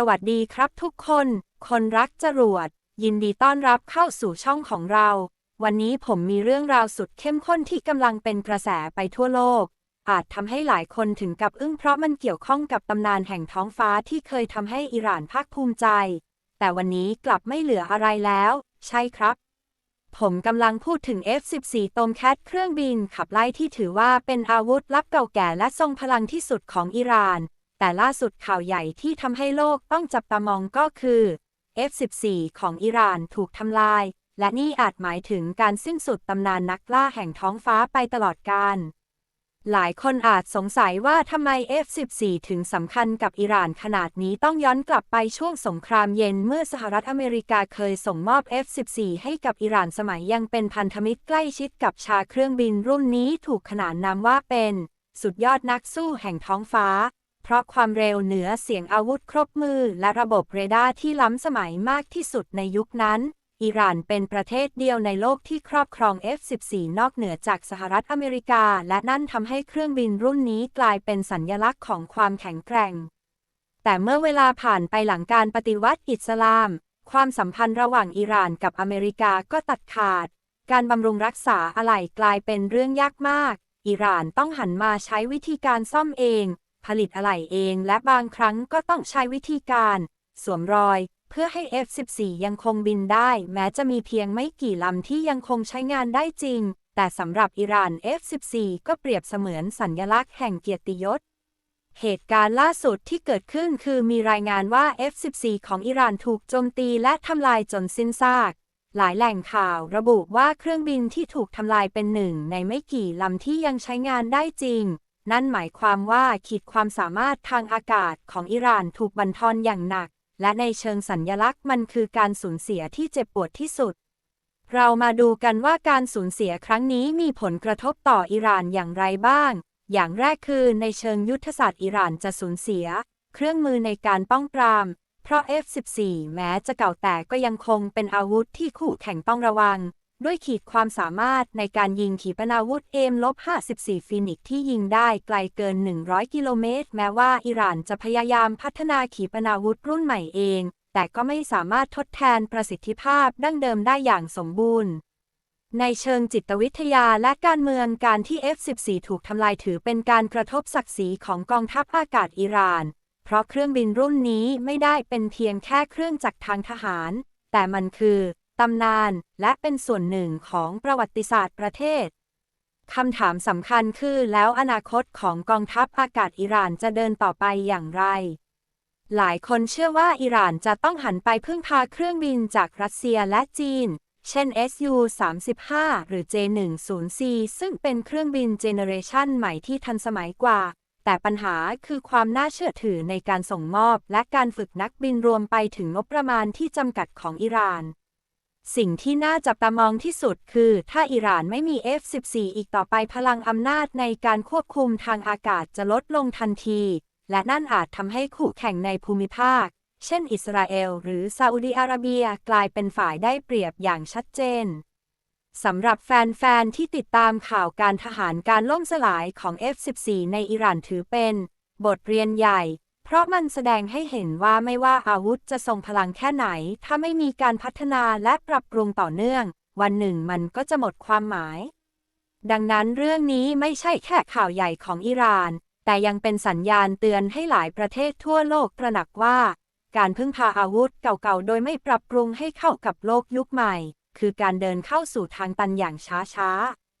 สวัสดีครับทุกคน คนรักจรวด ยินดีต้อนรับเข้าสู่ช่องของเรา วันนี้ผมมีเรื่องราวสุดเข้มข้นที่กำลังเป็นกระแสไปทั่วโลก อาจทำให้หลายคนถึงกับอึ้งเพราะมันเกี่ยวข้องกับตำนานแห่งท้องฟ้าที่เคยทำให้อิหร่านภาคภูมิใจ แต่วันนี้กลับไม่เหลืออะไรแล้ว ใช่ครับ ผมกำลังพูดถึง F-14 โตมแคทเครื่องบินขับไล่ที่ถือว่าเป็นอาวุธลับเก่าแก่และทรงพลังที่สุดของอิหร่าน แต่ล่าสุดข่าวใหญ่ที่ทำให้โลกต้องจับตามองก็คือ F-14 ของอิหร่านถูกทำลาย และนี่อาจหมายถึงการสิ้นสุดตำนานนักล่าแห่งท้องฟ้าไปตลอดกาลหลายคนอาจสงสัยว่าทำไม F-14 ถึงสำคัญกับอิหร่านขนาดนี้ต้องย้อนกลับไปช่วงสงครามเย็นเมื่อสหรัฐอเมริกาเคยส่งมอบ F-14 ให้กับอิหร่านสมัยยังเป็นพันธมิตรใกล้ชิดกับชาเครื่องบินรุ่นนี้ถูกขนานนามว่าเป็น สุดยอดนักสู้แห่งท้องฟ้า เพราะความเร็วเหนือเสียงอาวุธครบมือและระบบเรดาร์ที่ล้ำสมัยมากที่สุดในยุคนั้น อิหร่านเป็นประเทศเดียวในโลกที่ครอบครอง F-14 นอกเหนือจากสหรัฐอเมริกา และนั่นทำให้เครื่องบินรุ่นนี้กลายเป็นสัญญลักษณ์ของความแข็งแกร่ง แต่เมื่อเวลาผ่านไปหลังการปฏิวัติอิสลาม ความสัมพันธ์ระหว่างอิหร่านกับอเมริกาก็ตัดขาด การบำรุงรักษาอะไหล่กลายเป็นเรื่องยากมาก อิหร่านต้องหันมาใช้วิธีการซ่อมเอง ผลิตอะไหล่เองและบางครั้งก็ต้องใช้วิธีการ สวมรอย เพื่อให้ F-14 ยังคงบินได้ แม้จะมีเพียงไม่กี่ลำที่ยังคงใช้งานได้จริง แต่สำหรับอิหร่าน F-14 ก็เปรียบเสมือนสัญญลักษณ์แห่งเกียรติยศเหตุการณ์ล่าสุดที่เกิดขึ้นคือมีรายงานว่า F-14 ของอิหร่านถูกโจมตีและทำลายจนสิ้นซาก หลายแหล่งข่าวระบุว่าเครื่องบินที่ถูกทำลายเป็นหนึ่งในไม่กี่ลำที่ยังใช้งานได้จริง นั่นหมายความว่าขีดความสามารถทางอากาศของอิหร่านถูกบั่นทอนอย่างหนัก และในเชิงสัญญลักษณ์มันคือการสูญเสียที่เจ็บปวดที่สุด เรามาดูกันว่าการสูญเสียครั้งนี้มีผลกระทบต่ออิหร่านอย่างไรบ้าง อย่างแรกคือในเชิงยุทธศาสตร์อิหร่านจะสูญเสีย เครื่องมือในการป้องปราม เพราะ F-14 แม้จะเก่าแต่ก็ยังคงเป็นอาวุธที่คู่แข่งต้องระวัง ด้วยขีดความสามารถในการยิงขีปนาวุธ M-54 ฟินิกที่ยิงได้ไกลเกิน 100 กิโลเมตร แม้ว่าอิหร่านจะพยายามพัฒนาขีปนาวุธรุ่นใหม่เอง แต่ก็ไม่สามารถทดแทนประสิทธิภาพดั้งเดิมได้อย่างสมบูรณ์ ในเชิงจิตวิทยาและการเมืองการที่ F-14 ถูกทำลายถือเป็นการกระทบศักดิ์ศรีของกองทัพอากาศอิหร่าน เพราะเครื่องบินรุ่นนี้ไม่ได้เป็นเพียงแค่เครื่องจักรทางทหาร แต่มันคือ ตำนาน และเป็นส่วนหนึ่งของประวัติศาสตร์ประเทศ คำถามสำคัญคือแล้วอนาคตของกองทัพอากาศอิหร่านจะเดินต่อไปอย่างไร หลายคนเชื่อว่าอิหร่านจะต้องหันไปพึ่งพาเครื่องบินจากรัสเซียและจีน เช่น Su-35 หรือ J-10C ซึ่งเป็นเครื่องบินเจเนเรชันใหม่ที่ทันสมัยกว่าแต่ปัญหาคือความน่าเชื่อถือในการส่งมอบและการฝึกนักบินรวมไปถึงงบประมาณที่จำกัดของอิหร่าน สิ่งที่น่าจับตามองที่สุดคือ ถ้าอิหร่านไม่มี F-14 อีกต่อไปพลังอำนาจในการควบคุมทางอากาศจะลดลงทันที และนั่นอาจทำให้คู่แข่งในภูมิภาค เช่นอิสราเอล หรือซาอุดิอาระเบียกลายเป็นฝ่ายได้เปรียบอย่างชัดเจนสำหรับแฟน ๆ ที่ติดตามข่าวการทหารการล่มสลายของ F-14 ในอิหร่านถือเป็น บทเรียนใหญ่ เพราะมันแสดงให้เห็นว่าไม่ว่าอาวุธจะทรงพลังแค่ไหน ถ้าไม่มีการพัฒนาและปรับปรุงต่อเนื่อง วันหนึ่งมันก็จะหมดความหมาย ดังนั้นเรื่องนี้ไม่ใช่แค่ข่าวใหญ่ของอิหร่าน แต่ยังเป็นสัญญาณเตือนให้หลายประเทศทั่วโลกตระหนักว่า การพึ่งพาอาวุธเก่าๆ โดยไม่ปรับปรุงให้เข้ากับโลกยุคใหม่ คือการเดินเข้าสู่ทางตันอย่างช้า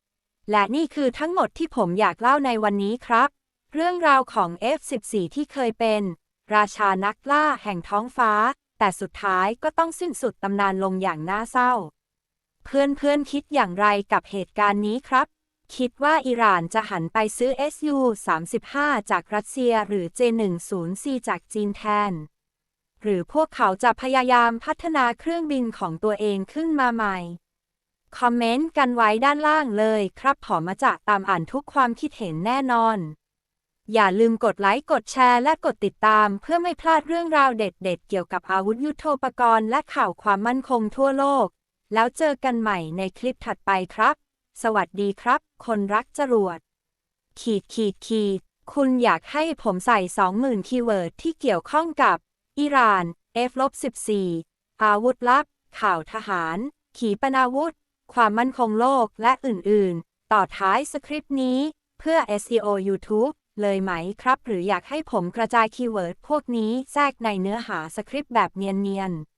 ๆ และนี่คือทั้งหมดที่ผมอยากเล่าในวันนี้ครับ เรื่องราวของ F-14 ที่เคยเป็น ราชานักล่าแห่งท้องฟ้า แต่สุดท้ายก็ต้องสิ้นสุดตำนานลงอย่างน่าเศร้า เพื่อนๆคิดอย่างไรกับเหตุการณ์นี้ครับ คิดว่าอิหร่านจะหันไปซื้อ Su-35 จากรัสเซียหรือ J-10C จากจีนแทน หรือพวกเขาจะพยายามพัฒนาเครื่องบินของตัวเองขึ้นมาใหม่คอมเมนต์กันไว้ด้านล่างเลยครับผอมาจะตามอ่านทุกความคิดเห็นแน่นอน อย่าลืมกดไลค์กดแชร์และกดติดตามเพื่อไม่พลาดเรื่องราวเด็ดๆ เกี่ยวกับอาวุธยุโทโธปกรณ์และข่าวความมั่นคงทั่วโลก แล้วเจอกันใหม่ในคลิปถัดไปครับ สวัสดีครับ คนรักจรวด ขีดขีดขีด คุณอยากให้ผมใส่ 20,000 คีย์เวิร์ดที่เกี่ยวข้องกับ อิหร่าน F-14 อาวุธลับ ข่าวทหาร ขีปนาวุธ ความมั่นคงโลกและอื่นๆ ต่อท้ายสคริปต์นี้ เพื่อ SEO YouTube เลยไหมครับ หรืออยากให้ผมกระจายคีย์เวิร์ดพวกนี้แทรกในเนื้อหาสคริปต์แบบเนียนๆ